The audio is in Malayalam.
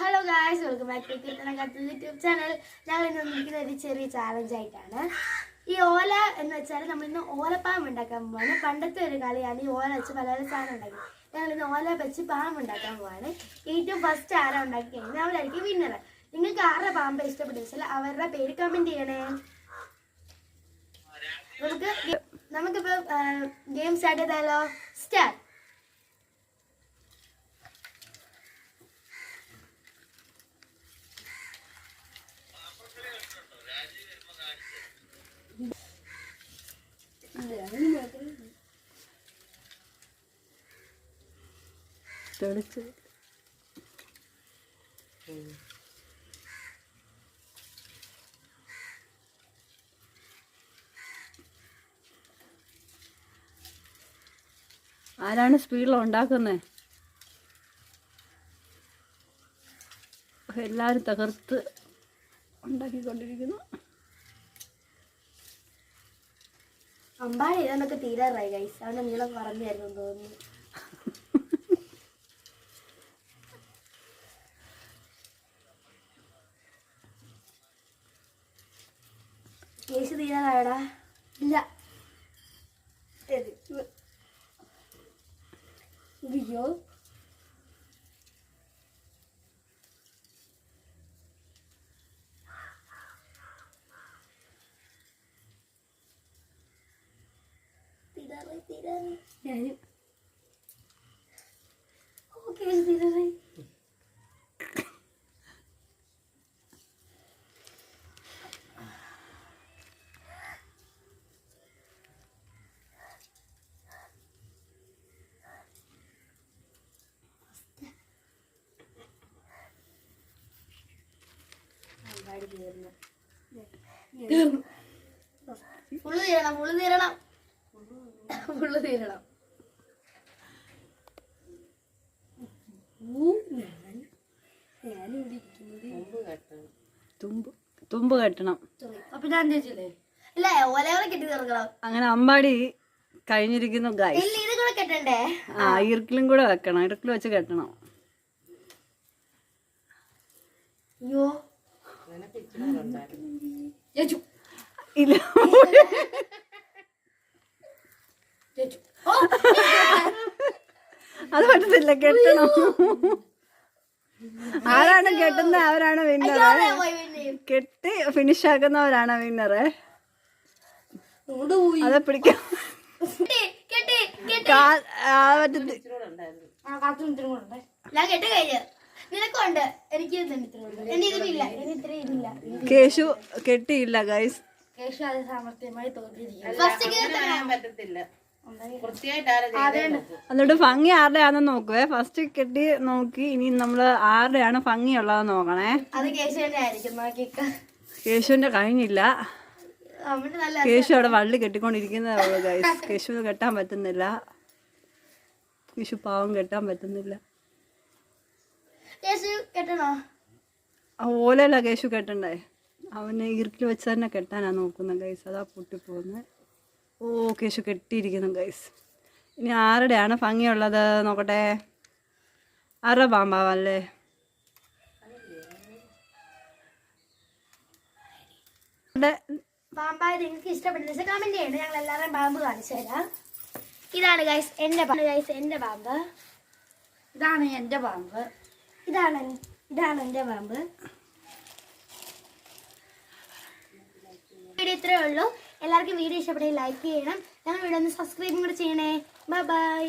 Hello guys welcome back to കിട്ടണക്കത്ത് YouTube channel ഞങ്ങൾ ഇന്ന് വന്നിരിക്കുന്ന ഒരു ചെറിയ ചാലഞ്ച് ആയിട്ടാണ്. ഈ ഓല എന്ന് വെച്ചാൽ നമ്മൾ ഇന്ന് ഓലപ്പാമ്പ് ഉണ്ടാക്കാൻ പോവാണ്. പണ്ടത്തെ ഒരു കളിയാണ് ഈ ഓല വെച്ച് പല പല സാധനം ഉണ്ടാക്കി. ഞങ്ങൾ ഇന്ന് ഓല വെച്ച് പാമ്പ് ഉണ്ടാക്കാൻ പോവാണ്. ഏറ്റവും ഫസ്റ്റ് ആരാ ഉണ്ടാക്കി കഴിഞ്ഞാൽ അവരായിരിക്കും വിന്നർ നിങ്ങൾക്ക് ആരുടെ പാമ്പ് ഇഷ്ടപ്പെട്ടു വെച്ചാൽ അവരുടെ പേര് കമന്റ് ചെയ്യണേ. നമുക്ക് നമുക്കിപ്പോൾ ഗെയിം സ്റ്റാർട്ട് ചെയ്താലോ സ്റ്റാർട്ട് തെളിച്ച് ആരാണ് സ്പീഡിൽ ഉണ്ടാക്കുന്നത് എല്ലാവരും തകർത്ത് ഉണ്ടാക്കിക്കൊണ്ടിരിക്കുന്നു. അമ്പാടി ഇതൊക്കെ തീരാറായി ഗൈസ് അവിടെ നീളം പറഞ്ഞായിരുന്നു തോന്നുന്നു. കേസ് തീരാറായടാ. ഇല്ല. ഏത്? അയ്യോ. തീരാറായി തീരാറായി. ഞാനും. ഓ കേസ് തീരാറായി അമ്പാടി തുമ്പ് കെട്ടണം. അപ്പൊ ഞാൻ ചോദിച്ചില്ലേ ഇല്ല ഓലകളെ കെട്ടി തീർക്കണം അങ്ങനെ അമ്പാടി കഴിഞ്ഞിരിക്കുന്നു ഇത് കൂടെ കെട്ടണ്ടേ ആ ഇറുക്കിലും കൂടെ വെക്കണം ഇറുക്കിൽ വെച്ച് കെട്ടണം. അയ്യോ. ഇല്ല. അത് പറ്റത്തില്ല. കെട്ടണം. ആരാണ് കെട്ടുന്നത് അവരാണ് വിന്നറ് കെട്ടി ഫിനിഷ് ആക്കുന്നവരാണ് വിന്നറ് അത് പിടിക്കാം. പറ്റത്തി- നിനക്കുണ്ട്. എനിക്ക്. എന്റെ ഇതിലില്ല ഇതില്ല. കേശു കെട്ടിയില്ല ഗൈസ് കേശു അത് സാമർത്ഥ്യമായി. എന്നിട്ട് ഭംഗി ആരുടെയാണെന്ന് നോക്കുവേ. ഫസ്റ്റ് കെട്ടി നോക്കി ഇനി നമ്മൾ ആരുടെയാണ് ഭംഗിയുള്ളതെന്ന് നോക്കണേ. അത് കേശുവിന്റെ ആയിരിക്കും. നോക്കിക്ക കേശുവിന്റെ കഴിഞ്ഞില്ല. കേശു അവിടെ വള്ളി കെട്ടിക്കൊണ്ടിരിക്കുന്നതേ ഉള്ളൂ ഗൈസ് കേശുവിന് കെട്ടാൻ പറ്റുന്നില്ല. കേശു പാവം കെട്ടാൻ പറ്റുന്നില്ല. ഓലല്ല കേശു കെട്ടണ്ടേ? അവനെ ഇറുക്കിൽ വെച്ച് തന്നെ കെട്ടാനാ നോക്കുന്നത് ഗൈസ് അതാ പൊട്ടിപ്പോകുന്നത്. ഓ കേശു കെട്ടിയിരിക്കുന്നു ഗൈസ് ഇനി ആരുടെയാണ് ഭംഗിയുള്ളത് നോക്കട്ടെ? ആരുടെ പാമ്പാവല്ലേ ഇവിടെ പാമ്പായ നിങ്ങൾക്ക് ഇഷ്ടപ്പെട്ട കമന്റ് ചെയ്യണം. ഞങ്ങൾ എല്ലാവരും പാമ്പ് കാണിച്ചു തരാം. ഇതാണ് ഗൈസ് എന്റെ ഗൈസ് എന്റെ പാമ്പ്. ഇതാണ് എന്റെ പാമ്പ്. ഇതാണ് ഇതാണ് എന്റെ പാമ്പ്. വീഡിയോ ഇത്രയേ ഉള്ളൂ. എല്ലാവർക്കും വീഡിയോ ഇഷ്ടപ്പെട്ടെങ്കിൽ ലൈക്ക് ചെയ്യണം. ഞങ്ങൾ വീഡിയോ ഒന്ന് സബ്സ്ക്രൈബും കൂടെ ചെയ്യണേ. Bye bye